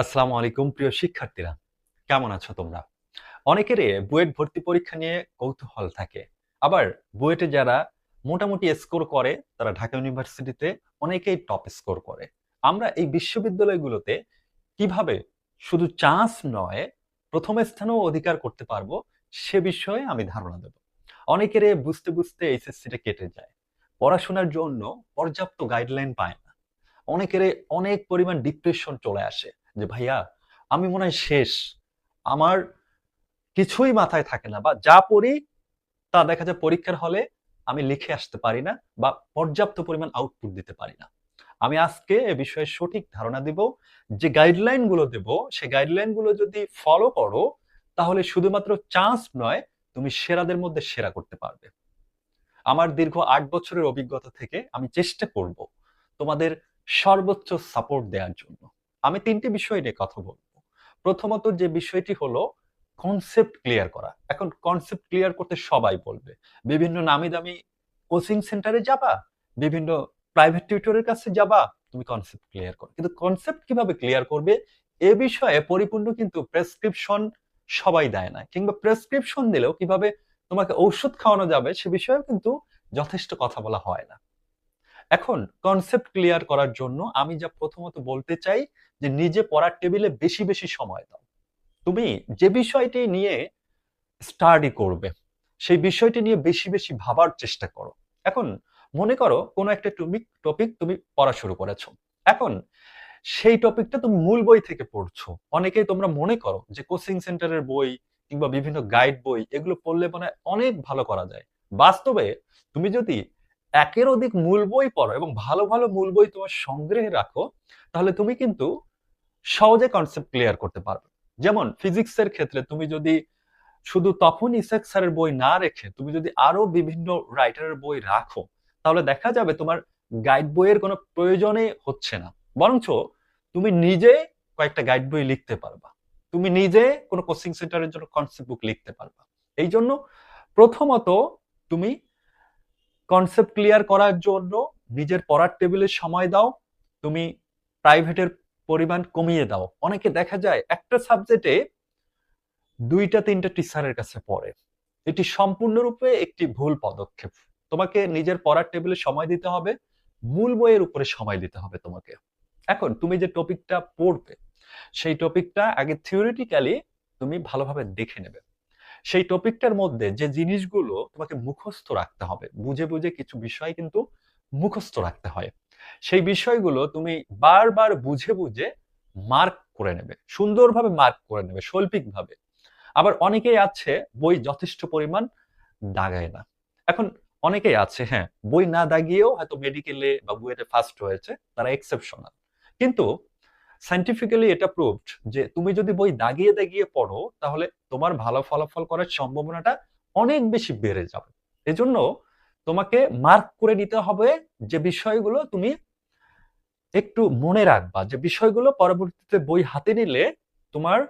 আসসালামু আলাইকুম, প্রিয় শিক্ষার্থীরা। কেমন আছো তোমরা? অনেকেরই বুয়েট ভর্তি পরীক্ষা নিয়ে কৌতূহল থাকে। আবার বুয়েটে যারা মোটামুটি স্কোর করে, তারা ঢাকা ইউনিভার্সিটিতে অনেকেই টপ স্কোর করে। আমরা এই বিশ্ববিদ্যালয়গুলোতে কীভাবে শুধু চান্স নয়, প্রথম স্থানও অধিকার করতে পারব, সে বিষয়ে আমি ধারণা দেব। অনেকের বুঝতে বুঝতে এইচএসসিটা কেটে যায়। পড়াশোনার জন্য পর্যাপ্ত গাইডলাইন পায় না। অনেকের অনেক পরিমাণ ডিপ্রেশন চলে আসে। যে ভাইয়া, আমি মনে হয় শেষ। আমার কিছুই মাথায় থাকে না বা যা পড়ি তা দেখা যায় পরীক্ষার হলে আমি লিখে আসতে পারি না বা পর্যাপ্ত পরিমাণ আউটপুট দিতে পারি না। আমি আজকে এ বিষয়ে সঠিক ধারণা দিব, যে গাইডলাইনগুলো দেব সেই গাইডলাইনগুলো যদি ফলো করো, তাহলে শুধুমাত্র চান্স নয়, তুমি সেরাদের মধ্যে সেরা করতে পারবে। আমার দীর্ঘ আট বছরের অভিজ্ঞতা থেকে আমি চেষ্টা করব তোমাদের সর্বোচ্চ সাপোর্ট দেওয়ার জন্য। আমি তিনটি বিষয় নিয়ে কথা বলব। প্রথমত যে বিষয়টি হলো কনসেপ্ট ক্লিয়ার করা। এখন কনসেপ্ট ক্লিয়ার করতে সবাই বলবে। বিভিন্ন নামি দামি কোচিং সেন্টারে যাবা, বিভিন্ন প্রাইভেট টিউটরের কাছে যাবা, তুমি কনসেপ্ট ক্লিয়ার করো। কিন্তু কনসেপ্ট কীভাবে ক্লিয়ার করবে, এ বিষয়ে পরিপূর্ণ কিন্তু প্রেসক্রিপশন সবাই দেয় না। কিংবা প্রেসক্রিপশন দিলেও কীভাবে তোমাকে ঔষধ খাওয়ানো যাবে, সে বিষয়েও কিন্তু যথেষ্ট কথা বলা হয় না। এখন কনসেপ্ট ক্লিয়ার করার জন্য আমি যা প্রথমত বলতে চাই যে নিজে পড়ার টেবিলে বেশি বেশি সময় দাও। তুমি যে বিষয়টি নিয়ে স্টাডি করবে, সেই বিষয়টি নিয়ে বেশি বেশি ভাবার চেষ্টা করো। এখন মনে করো কোনো একটা টপিক টপিক তুমি পড়া শুরু করেছ। এখন সেই টপিকটা তুমি মূল বই থেকে পড়ছো। অনেকেই তোমরা মনে করো যে কোচিং সেন্টারের বই কিংবা বিভিন্ন গাইড বই এগুলো পড়লে মানে অনেক ভালো করা যায়। বাস্তবে তুমি যদি একের অধিক মূল বই পড়ো এবং ভালো ভালো মূল বই তোমার সংগ্রহে রাখো, তাহলে তুমি কিন্তু সহজে কনসেপ্ট ক্লিয়ার করতে পারবে। যেমন ফিজিক্সের ক্ষেত্রে তুমি যদি শুধু তখন ইসেক স্যারের বই না রেখে তুমি যদি আরও বিভিন্ন রাইটারের বই রাখো, তাহলে দেখা যাবে তোমার গাইড বইয়ের কোনো প্রয়োজনে হচ্ছে না। বরঞ্চ তুমি নিজে কয়েকটা গাইড বই লিখতে পারবা। তুমি নিজে কোনো কোচিং সেন্টারের জন্য কনসেপ্ট বুক লিখতে পারবা। এই জন্য প্রথমত তুমি কনসেপ্ট ক্লিয়ার করার জন্য নিজের পড়ার টেবিলে সময় দাও, তুমি প্রাইভেটের পরিমাণ কমিয়ে দাও। অনেকে দেখা যায় একটা সাবজেক্টে দুইটা, তিনটা টিচারের কাছে পড়ে। এটি সম্পূর্ণরূপে একটি ভুল পদক্ষেপ। তোমাকে নিজের পড়ার টেবিলে সময় দিতে হবে, মূল বইয়ের উপরে সময় দিতে হবে তোমাকে। এখন তুমি যে টপিকটা পড়বে, সেই টপিকটা আগে থিওরিটিক্যালি তুমি ভালোভাবে দেখে নেবে। সেই টপিকটার মধ্যে যে জিনিসগুলো তোমাকে মুখস্থ রাখতে হবে, বুঝে বুঝে কিছু বিষয় কিন্তু মুখস্থ রাখতে হয়। সেই বিষয়গুলো তুমি বারবার বুঝে বুঝে মার্ক করে নেবে, সুন্দরভাবে মার্ক করে নেবে, শৈল্পিকভাবে। আবার অনেকেই আছে বই যথেষ্ট পরিমাণ দাগায় না। এখন অনেকেই আছে হ্যাঁ বই না দাগিয়েও হয়তো মেডিকেলে বা বুয়েটে ফার্স্ট হয়েছে, তারা এক্সেপশনাল কিন্তু সাইন্টিফিক্যালি এটা প্রুভড যে তুমি যদি বই দাগিয়ে দাগিয়ে পড়ো, তাহলে তোমার ভালো ফলাফল করার সম্ভাবনাটা অনেক বেশি বেড়ে যাবে। এজন্য তোমাকে মার্ক করে নিতে হবে যে বিষয়গুলো তুমি একটু মনে রাখবা, যে বিষয়গুলো পরবর্তীতে বই হাতে নিলে তোমার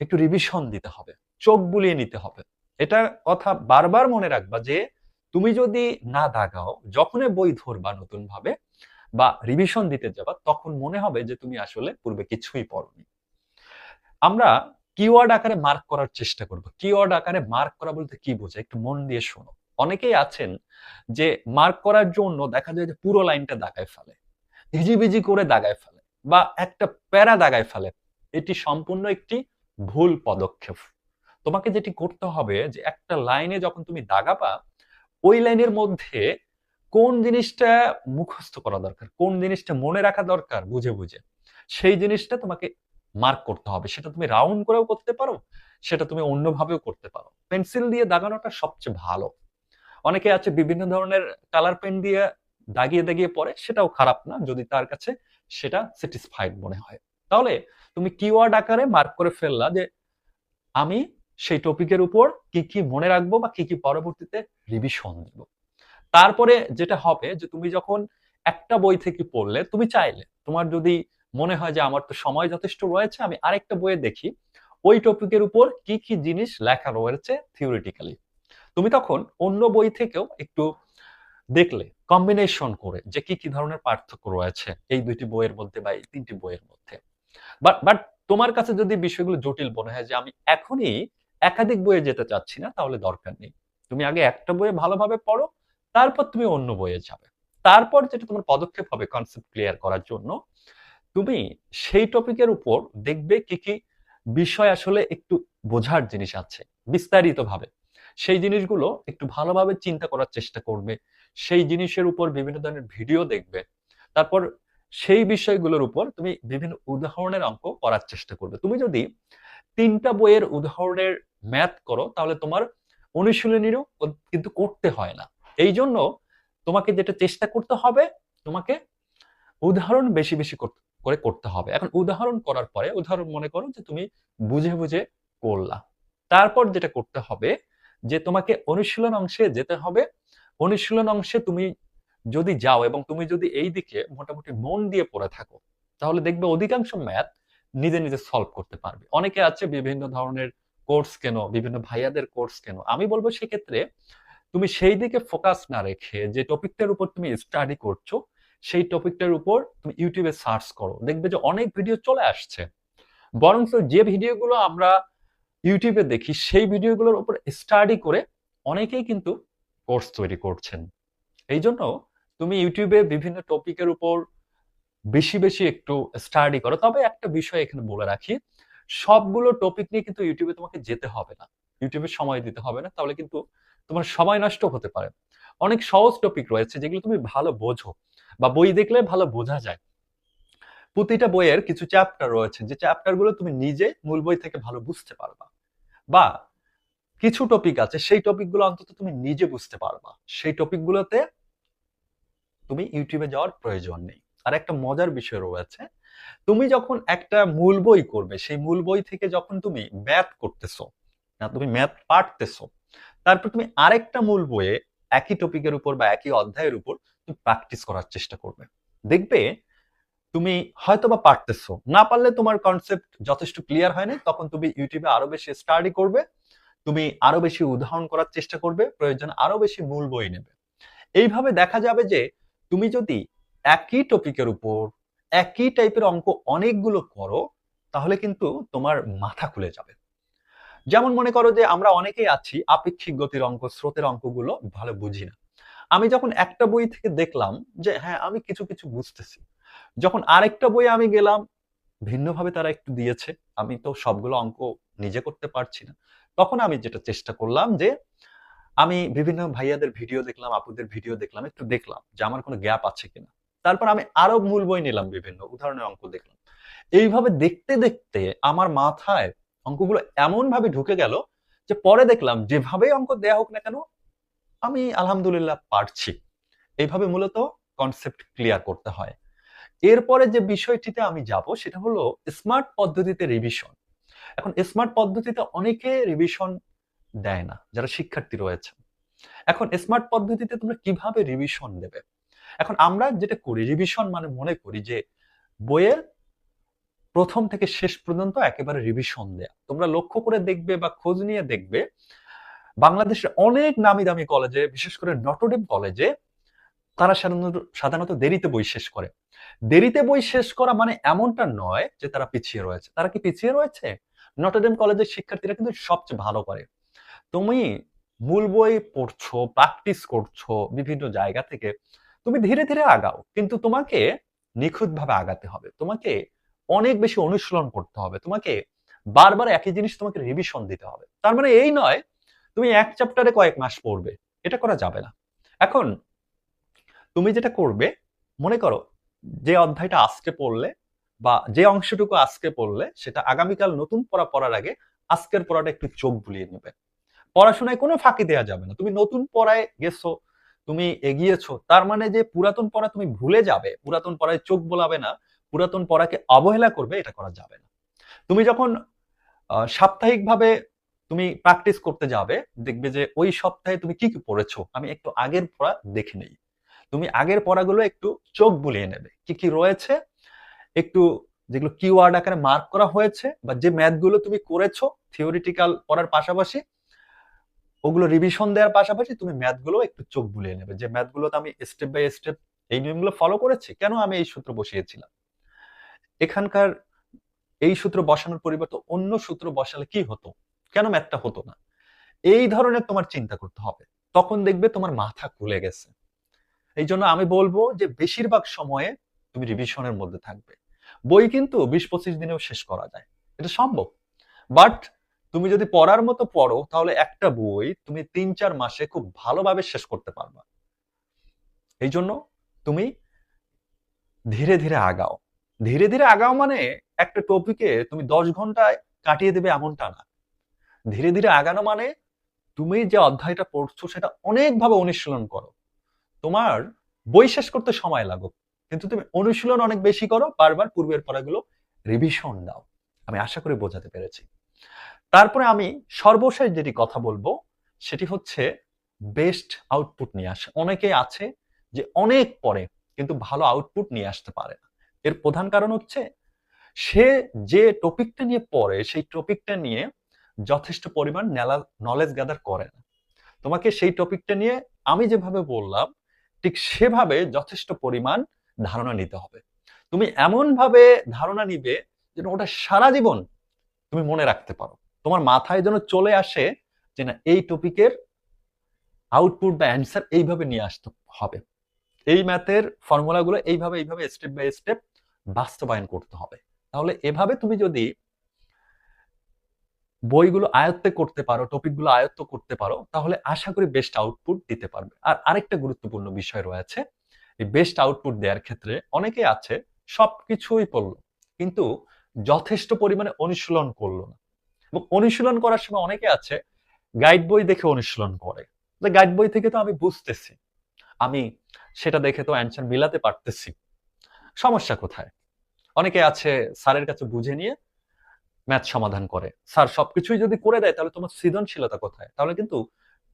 একটু রিভিশন দিতে হবে, চোখ বুলিয়ে নিতে হবে। এটা কথা বারবার মনে রাখবা যে তুমি যদি না দাগাও, যখনই বই ধরবা নতুন ভাবে বা রিভিশন দিতে যাবা, তখন মনে হবে যে তুমি আসলে পূর্বে কিছুই পড়নি। আমরা কিওয়ার্ড আকারে মার্ক করার চেষ্টা করব। কিওয়ার্ড আকারে মার্ক করা বলতে কি বোঝায়? একটু মন দিয়ে শোনো। অনেকেই আছেন যে মার্ক করার জন্য দেখা যায় যে পুরো লাইনটা দাগায় ফেলে। হিজিবিজি করে দাগায় ফেলে বা একটা প্যারা দাগায় ফেলে। এটি সম্পূর্ণ একটি ভুল পদক্ষেপ। তোমাকে যেটি করতে হবে যে একটা লাইনে যখন তুমি দাগাবা, ওই লাইনের মধ্যে কোন জিনিসটা মুখস্থ করা দরকার, কোন জিনিসটা মনে রাখা দরকার বুঝে বুঝে, সেই জিনিসটা তোমাকে মার্ক করতে হবে। সেটা তুমি রাউন্ড করেও করতে পারো, সেটা তুমি অন্যভাবেও করতে পারো। পেন্সিল দিয়ে দাগানোটা সবচেয়ে ভালো। অনেকে আছে বিভিন্ন ধরনের কালার পেন দিয়ে দাগিয়ে দাগিয়ে পড়ে সেটাও খারাপ না, যদি তার কাছে সেটা স্যাটিসফাইড মনে হয়। তাহলে তুমি কিওয়ার্ড আকারে মার্ক করে ফেললা যে আমি সেই টপিকের উপর কি কি মনে রাখব বা কি কি পরবর্তীতে রিভিশন দিব। তারপরে যেটা হবে যে তুমি যখন একটা বই থেকে পড়লে, তুমি চাইলে, তোমার যদি মনে হয় যে আমার তো সময় যথেষ্ট রয়েছে, আমি আরেকটা বইয়ে দেখি, ওই টপিকের উপর কি কি জিনিস লেখা রয়েছে থিওরিটিক্যালি তুমি তখন অন্য বই থেকেও একটু দেখলে কম্বিনেশন করে যে কি কি ধরনের পার্থক্য রয়েছে এই দুইটি বইয়ের মধ্যে বা এই তিনটি বইয়ের মধ্যে। বাট বাট তোমার কাছে যদি বিষয়গুলো জটিল মনে হয় যে আমি এখনই একাধিক বইয়ে যেতে চাচ্ছি না, তাহলে দরকার নেই। তুমি আগে একটা বইয়ে ভালোভাবে পড়ো তারপর তুমি অন্য বইয়ে যাবে। তারপর যেটা তোমার পদক্ষেপ হবে কনসেপ্ট ক্লিয়ার করার জন্য, তুমি সেই টপিকের উপর দেখবে কি কি বিষয় আসলে একটু বোঝার জিনিস আছে বিস্তারিতভাবে। সেই জিনিসগুলো একটু ভালোভাবে চিন্তা করার চেষ্টা করবে, সেই জিনিসের উপর বিভিন্ন ধরনের ভিডিও দেখবে, তারপর সেই বিষয়গুলোর উপর তুমি বিভিন্ন উদাহরণের অঙ্ক করার চেষ্টা করবে। তুমি যদি তিনটা বইয়ের উদাহরণের ম্যাথ করো, তাহলে তোমার অনুশীলনীরও কিন্তু করতে হয় না। এই জন্য তোমাকে যেটা চেষ্টা করতে হবে, তোমাকে উদাহরণ বেশি বেশি করে করতে হবে। এখন উদাহরণ করার পরে উদাহরণ মনে করো যে তুমি বুঝে বুঝে করলা। তারপর যেটা করতে হবে যে তোমাকে অনুশীলন অংশে যেতে হবে। অনুশীলন অংশে তুমি যদি যাও এবং তুমি যদি এই দিকে মোটামুটি মন দিয়ে পড়ে থাকো, তাহলে দেখবে অধিকাংশ ম্যাথ নিজে নিজে সলভ করতে পারবে। অনেকে আছে বিভিন্ন ধরনের কোর্স কেন, বিভিন্ন ভাইয়াদের কোর্স কেন। আমি বলব সেক্ষেত্রে তুমি সেই দিকে ফোকাস না রেখে যে টপিকটার উপর তুমি স্টাডি করছ, সেই টপিকটার উপর তুমি ইউটিউবে সার্চ করো। দেখবে যে অনেক ভিডিও চলে আসছে। বরং যে ভিডিওগুলো আমরা ইউটিউবে দেখি, সেই ভিডিওগুলোর উপর স্টাডি করে অনেকেই কিন্তু কোর্স তৈরি করছেন। এই জন্য তুমি ইউটিউবে বিভিন্ন টপিকের উপর বেশি বেশি একটু স্টাডি করো। তবে একটা বিষয় এখানে বলে রাখি, সবগুলো টপিক নিয়ে কিন্তু ইউটিউবে তোমাকে যেতে হবে না। ইউটিউবে সময় দিতে হবে না, তাহলে কিন্তু তোমার সময় নষ্ট হতে পারে। অনেক সহজ টপিক রয়েছে যেগুলো তুমি ভালো বোঝো বা বই দেখলে ভালো বোঝা যায়। প্রতিটা বইয়ের কিছু চ্যাপ্টার রয়েছে, যে চ্যাপ্টারগুলো তুমি নিজে মূল বই থেকে ভালো বুঝতে পারবা বা কিছু টপিক আছে সেই টপিকগুলো অন্তত তুমি নিজে বুঝতে পারবা। সেই টপিকগুলোতে তুমি ইউটিউবে যাওয়ার প্রয়োজন নেই। আর একটা মজার বিষয় রয়েছে, তুমি যখন একটা মূল বই করবে, সেই মূল বই থেকে যখন তুমি ম্যাথ করতেছো, না, তুমি ম্যাথ পারতেছো তারপর তুমি আরেকটা মূল বইয়ে একই টপিকের উপর বা একই অধ্যায়ের উপর তুমি প্র্যাকটিস করার চেষ্টা করবে। দেখবে তুমি হয়তো বা পারতেছো, না পারলে তোমার কনসেপ্ট যথেষ্ট ক্লিয়ার হয়নি, তখন তুমি ইউটিউবে আরও বেশি স্টাডি করবে, তুমি আরও বেশি উদাহরণ করার চেষ্টা করবে, প্রয়োজন আরও বেশি মূল বই নেবে। এইভাবে দেখা যাবে যে তুমি যদি একই টপিকের উপর একই টাইপের অঙ্ক অনেকগুলো করো, তাহলে কিন্তু তোমার মাথা খুলে যাবে। যেমন মনে করো যে আমরা অনেকেই আছি, আপেক্ষিক গতির অঙ্ক, স্রোতের অঙ্কগুলো ভালো বুঝি না। আমি যখন একটা বই থেকে দেখলাম যে হ্যাঁ আমি কিছু কিছু বুঝতেছি, যখন আরেকটা বই আমি গেলাম, ভিন্নভাবে তারা একটু দিয়েছে, আমি তো সবগুলো অঙ্ক নিজে করতে পারছি না, তখন আমি যেটা চেষ্টা করলাম যে, আমি বিভিন্ন ভাইয়াদের ভিডিও দেখলাম, আপুদের ভিডিও দেখলাম, একটু দেখলাম যে আমার কোনো গ্যাপ আছে কিনা। তারপর আমি আরও মূল বই নিলাম বিভিন্ন, উদাহরণের অঙ্ক দেখলাম। এইভাবে দেখতে দেখতে আমার মাথায় অঙ্কগুলো এমন ভাবে ঢুকে গেল যে পরে দেখলাম যেভাবে অঙ্ক দেয়া হোক না কেন, আমি আলহামদুলিল্লাহ পারছি। এইভাবে মূলত কনসেপ্ট ক্লিয়ার করতে হয়। এরপরে যে বিষয়টিতে আমি যাব, সেটা হলো স্মার্ট পদ্ধতিতে রিভিশন এখন স্মার্ট পদ্ধতিতে অনেকে রিভিশন দেয় না, যারা শিক্ষার্থী রয়েছে। এখন স্মার্ট পদ্ধতিতে তোমরা কীভাবে রিভিশন দেবে? এখন আমরা যেটা করি রিভিশন মানে মনে করি যে বইয়ের প্রথম থেকে শেষ পর্যন্ত একেবারে রিভিশন দেয়া। তোমরা লক্ষ্য করে দেখবে বা খোঁজ নিয়ে দেখবে, বাংলাদেশের অনেক নামি দামি কলেজে বিশেষ করে নটরডেম কলেজে তারা সাধারণত সাধারণত দেরিতে বই শেষ করে। দেরিতে বই শেষ করা মানে এমনটা নয় যে তারা পিছিয়ে রয়েছে। তারা কি পিছিয়ে রয়েছে? নটরডেম কলেজের শিক্ষার্থীরা কিন্তু সবচেয়ে ভালো করে। তুমি মূল বই পড়ছো প্র্যাকটিস করছ বিভিন্ন জায়গা থেকে, তুমি ধীরে ধীরে আগাও। কিন্তু তোমাকে নিখুঁতভাবে আগাতে হবে। তোমাকে অনেক বেশি অনুশীলন করতে হবে। তোমাকে বারবার একই জিনিস তোমাকে রিভিশন দিতে হবে। তার মানে এই নয়, তুমি এক চ্যাপ্টারে কয়েক মাস পড়বে। এটা করা যাবে না। এখন তুমি যেটা করবে, মনে করো যে অধ্যায়টা আজকে পড়লে বা যে অংশটুকু আজকে পড়লে, সেটা আগামীকাল নতুন পড়া পড়ার আগে আজকের পড়াটা একটু চোখ বুলিয়ে নেবে। পড়াশোনায় কোনো ফাঁকি দেওয়া যাবে না। তুমি নতুন পড়ায় গেছো, তুমি এগিয়েছো, তার মানে যে পুরাতন পড়া তুমি ভুলে যাবে, পুরাতন পড়ায় চোখ বোলাবে না পুরাতন পড়াকে অবহেলা করবে, এটা করা যাবে না। তুমি যখন সাপ্তাহিকভাবে তুমি প্র্যাকটিস করতে যাবে, দেখবে যে ওই সপ্তাহে তুমি কি কি পড়েছো, আমি একটু আগের পড়া দেখে নেই। তুমি আগের পড়াগুলো একটু চোখ বুলিয়ে নেবে, কি কি রয়েছে, একটু যেগুলো কিওয়ার্ড আকারে মার্ক করা হয়েছে, বা যে ম্যাথগুলো তুমি করেছ থিওরিটিক্যাল পড়ার পাশাপাশি, ওগুলো রিভিশন দেওয়ার পাশাপাশি তুমি ম্যাথগুলো একটু চোখ বুলিয়ে নেবে। যে ম্যাথগুলোতে আমি স্টেপ বাই স্টেপ এই নিয়মগুলো ফলো করেছি, কেন আমি এই সূত্র বসিয়েছিলাম? এখানকার এই সূত্র বসানোর পরিবর্তে অন্য সূত্র বসালে কি হতো? কেন ম্যাথটা হতো না? এই ধরনের তোমার চিন্তা করতে হবে। তখন দেখবে তোমার মাথা খুলে গেছে। এই জন্য আমি বলব যে বেশিরভাগ সময়ে তুমি রিভিশনের মধ্যে থাকবে। বই কিন্তু বিশ পঁচিশ দিনেও শেষ করা যায়। এটা সম্ভব। বাট তুমি যদি পড়ার মতো পড়ো, তাহলে একটা বই তুমি তিন চার মাসে খুব ভালোভাবে শেষ করতে পারবা। এই জন্য তুমি ধীরে ধীরে আগাও। ধীরে ধীরে আগাও মানে একটা টপিকে তুমি দশ ঘন্টায় কাটিয়ে দেবে এমনটা না। ধীরে ধীরে আগানো মানে তুমি যে অধ্যায়টা পড়ছো সেটা অনেকভাবে অনুশীলন করো। তোমার বই শেষ করতে সময় লাগুক কিন্তু তুমি অনুশীলন অনেক বেশি করো, বারবার পূর্বের পড়াগুলো রিভিশন দাও। আমি আশা করি বোঝাতে পেরেছি। তারপরে আমি সর্বশেষ যেটি কথা বলব, সেটি হচ্ছে বেস্ট আউটপুট নিয়ে আসে। অনেকেই আছে যে অনেক পরে কিন্তু ভালো আউটপুট নিয়ে আসতে পারে না। এর প্রধান কারণ হচ্ছে, সে যে টপিকটা নিয়ে পড়ে, সেই টপিকটা নিয়ে যথেষ্ট পরিমাণ নলেজ গ্যাদার করে না। তোমাকে সেই টপিকটা নিয়ে আমি যেভাবে বললাম, ঠিক সেভাবে যথেষ্ট পরিমাণ ধারণা নিতে হবে। তুমি এমন ভাবে ধারণা নিবে যেন ওটা সারা জীবন তুমি মনে রাখতে পারো। তোমার মাথায় যেন চলে আসে যে না, এই টপিকের আউটপুট বা অ্যান্সার এইভাবে নিয়ে আসতে হবে। এই ম্যাথের ফর্মুলাগুলো এইভাবে এইভাবে স্টেপ বাই স্টেপ বাস্তবায়ন করতে হবে। তাহলে এভাবে তুমি যদি বইগুলো আয়ত্তে করতে পারো, টপিকগুলো আয়ত্ত করতে পারো, তাহলে আশা করি বেস্ট আউটপুট দিতে পারবে। আর আরেকটা গুরুত্বপূর্ণ বিষয় রয়েছে এই বেস্ট আউটপুট দেওয়ার ক্ষেত্রে অনেকে আছে, সবকিছুই পড়ল, কিন্তু যথেষ্ট পরিমাণে অনুশীলন করল না। এবং অনুশীলন করার সময় অনেকে আছে গাইড বই দেখে অনুশীলন করে। যে গাইড বই থেকে তো আমি বুঝতেছি, আমি সেটা দেখে তো অ্যান্সার মিলাতে পারতেছি। সমস্যা কোথায়? অনেকে আছে স্যারের কাছে বুঝে নিয়ে ম্যাথ সমাধান করে। স্যার সবকিছুই যদি করে দেয়, তাহলে তোমার সৃজনশীলতা কোথায়? তাহলে কিন্তু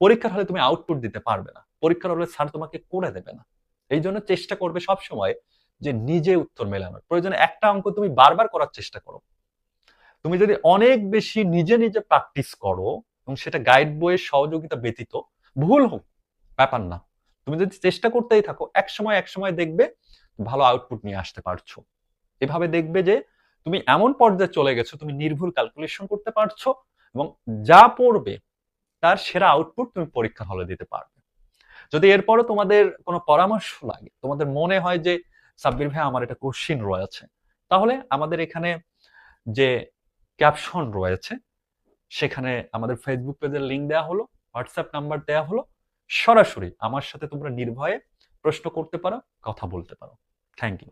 পরীক্ষার হলে তুমি আউটপুট দিতে পারবে না। পরীক্ষার হলে স্যার তোমাকে করে দেবে না। এই জন্য চেষ্টা করবে সব সময় যে নিজে উত্তর মেলানোর। প্রয়োজনে একটা অঙ্ক তুমি বারবার করার চেষ্টা করো। তুমি যদি অনেক বেশি নিজে নিজে প্র্যাকটিস করো, এবং সেটা গাইড বইয়ের সহযোগিতা ব্যতীত, ভুল হোক, ব্যাপার না। তুমি যদি চেষ্টা করতেই থাকো এক সময় এক সময় দেখবে ভালো আউটপুট নিয়ে আসতে পারছ। এভাবে দেখবে যে তুমি এমন পর্যায়ে চলে গেছো, তুমি নির্ভুল ক্যালকুলেশন করতে পারছ এবং যা পড়বে তার সেরা আউটপুট তুমি পরীক্ষা হলে দিতে পারবে। যদি এরপরও তোমাদের কোনো পরামর্শ লাগে, তোমাদের মনে হয় যে, সাব্বির ভাই আমার এটা কোশ্চিন রয়েছে, তাহলে আমাদের এখানে যে ক্যাপশন রয়েছে, সেখানে আমাদের ফেসবুক পেজের লিঙ্ক দেওয়া হলো হোয়াটসঅ্যাপ নাম্বার দেওয়া হলো, সরাসরি আমার সাথে তোমরা নির্ভয়ে প্রশ্ন করতে পারো, কথা বলতে পারো। Thank you